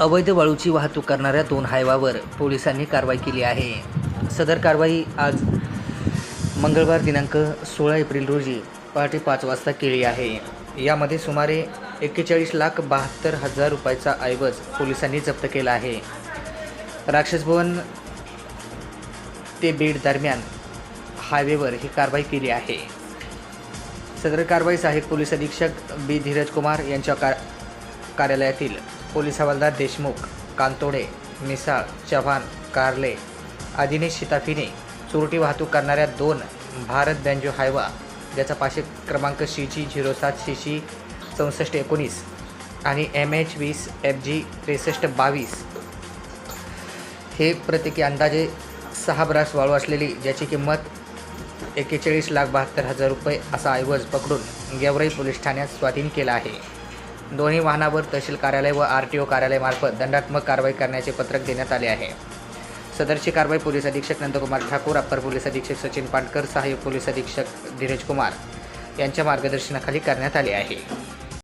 अवैध वाळूची वाहतूक करणाऱ्या दोन हायवावर पोलिसांनी कारवाई केली आहे. सदर कारवाई आज मंगळवार दिनांक सोळा एप्रिल रोजी पहाटे पाच वाजता केली आहे. यामध्ये सुमारे एक्केचाळीस लाख बहात्तर हजार रुपयाचा ऐवज पोलिसांनी जप्त केला आहे. राक्षसभवन ते बीड दरम्यान हायवेवर ही कारवाई केली आहे. सदर कारवाई सहाय्यक पोलीस अधीक्षक बी. धीरज कुमार यांच्या कार कार्यालयातील पोलीस हवालदार देशमुख कांतोडे मिसाळ चव्हाण कारले आदिने शिताफीने चोरटी वाहतूक करणाऱ्या दोन भारत बँजो हायवा ज्याचा पाचशे क्रमांक सी जी झिरो सात सी सी चौसष्ट एकोणीस आणि एम एच वीस एफ जी त्रेसष्ट बावीस हे प्रत्येकी अंदाजे सहा ब्रास वाळू असलेली ज्याची किंमत एक्केचाळीस लाख बहात्तर हजार रुपये असा ऐवज पकडून गेवराई पोलीस ठाण्यात स्वाधीन केला आहे. दोन्ही वाहनावर तहसील कार्यालय व आर टी ओ कार्यालयामार्फत दंडात्मक कारवाई करण्याचे पत्रक देण्यात आले आहे. सदरची कारवाई पोलीस अधीक्षक नंदकुमार ठाकूर अप्पर पोलीस अधीक्षक सचिन पाटकर सहाय्यक पोलीस अधीक्षक धीरज कुमार यांच्या मार्गदर्शनाखाली करण्यात आली आहे.